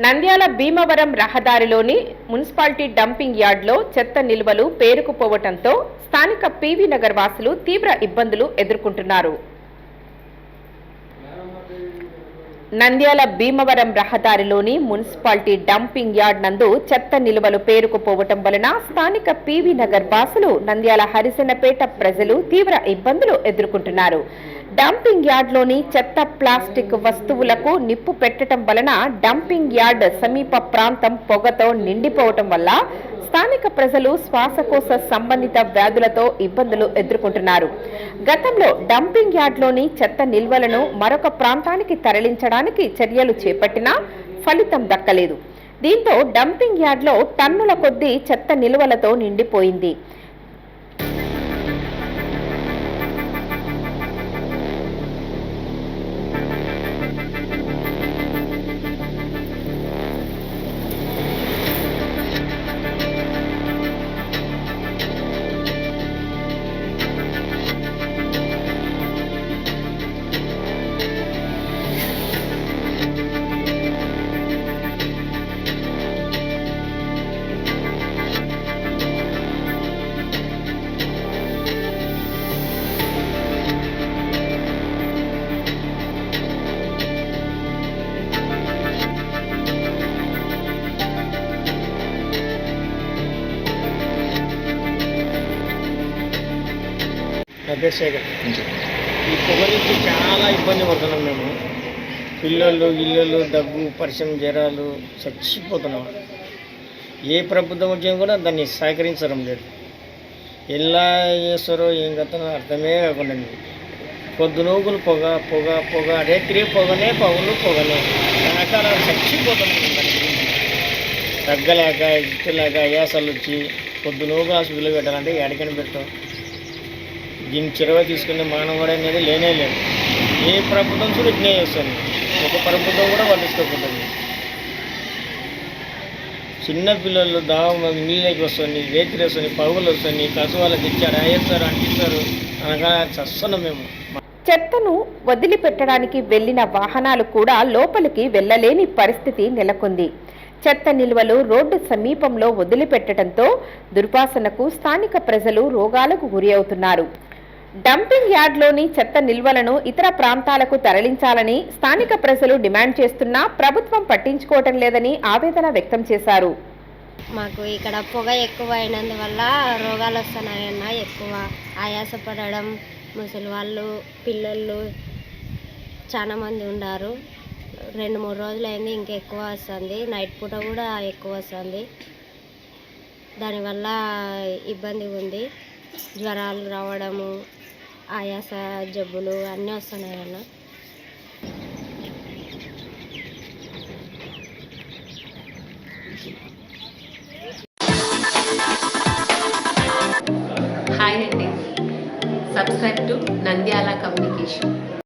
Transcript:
నంద్యాల భీమవరం రహదారిలోని municipality dumping యార్డ్లో చెత్త నిల్వలు పేరుకుపోవటంతో స్థానిక పీవీ నగర్ వాసులు తీవ్ర ఇబ్బందులు ఎదుర్కొంటున్నారు. నంద్యాల భీమవరం రహదారిలోని మున్సిపాలిటీ డంపింగ్ యార్డ్ నందు చెత్త నిల్వలు పేరుకుపోవటం వలన స్థానిక పీవీ నగర్ వాసులు నంద్యాల హరిసనపేట ప్రజలు తీవ్ర ఇబ్బందులు ఎదుర్కొంటున్నారు. డంపింగ్ యార్డ్లోని చెత్త ప్లాస్టిక్ వస్తువులకు నిప్పు పెట్టడం వలన డంపింగ్ యార్డ్ సమీప ప్రాంతం పొగతో నిండిపోవటం వల్ల స్థానిక ప్రజలు శ్వాసకోశ సంబంధిత వ్యాధులతో ఇబ్బందులు ఎదుర్కొంటున్నారు. గతంలో డంపింగ్ యార్డ్లోని చెత్త నిల్వలను మరొక ప్రాంతానికి తరలించడానికి చర్యలు చేపట్టినా ఫలితం దక్కలేదు. దీంతో డంపింగ్ యార్డ్లో టన్నుల కొద్దీ చెత్త నిల్వలతో నిండిపోయింది. నా పేరు శేఖర్ ఈ పొగ నుంచి చాలా ఇబ్బంది పడుతున్నాం మేము. పిల్లలు ఇల్లులు దగ్గు పరిశ్రమ జ్వరాలు చచ్చిపోతున్నాం. ఏ ప్రభుత్వం వచ్చినా కూడా దాన్ని సహకరించడం లేదు. ఎలా చేస్తారో ఏం కథనో అర్థమే కాకుండా. పొద్దునూకులు పొగ పొగ పొగ రేత్రి పొగనే పొగలు పొగనే. రకరకాల చచ్చిపోతున్నాం తగ్గలేక ఇచ్చలేక యాసలు వచ్చి పొద్దునూకు హాస్పిటల్ పెట్టాలంటే ఎడకని పెట్టాం. దీన్ని చెరవ తీసుకునే మానవుడు అనేది లేనే లేదు. ఏ ప్రభుత్వం కూడా ఇట్నే చేస్తుంది. ఒక ప్రభుత్వం కూడా పట్టించుకోకుంటుంది చిన్న పిల్లలు దావ నీళ్ళకి వస్తుంది రేతులు వస్తుంది పగులు వస్తుంది కసువాళ్ళకి ఇచ్చారు అయ్యేస్తారు అంటిస్తారు అనగా చస్తున్నాం మేము. చెత్తను వదిలిపెట్టడానికి వెళ్ళిన వాహనాలు కూడా లోపలికి వెళ్ళలేని పరిస్థితి నెలకొంది. చెత్త నిల్వలు రోడ్డు సమీపంలో వదిలిపెట్టడంతో దుర్వాసనకు స్థానిక ప్రజలు రోగాలకు గురి అవుతున్నారు. డంపింగ్ యార్డ్లోని చెత్త నిల్వలను ఇతర ప్రాంతాలకు తరలించాలని స్థానిక ప్రజలు డిమాండ్ చేస్తున్నా ప్రభుత్వం పట్టించుకోవటం లేదని ఆవేదన వ్యక్తం చేశారు. మాకు ఇక్కడ పొగ ఎక్కువ అయినందువల్ల రోగాలు వస్తున్నాయన్న ఎక్కువ ఆయాసపడడం ముసలి వాళ్ళు పిల్లలు చాలామంది ఉన్నారు రెండు మూడు రోజులైంది ఇంకా ఎక్కువ వస్తుంది. నైట్ పూట కూడా ఎక్కువ వస్తుంది. దానివల్ల ఇబ్బంది ఉంది. జ్వరాలు రావడము ఆయాస జబ్బులు అన్నీ వస్తున్నాయన్న హాయ్ అండి. Subscribe to Nandyal communication.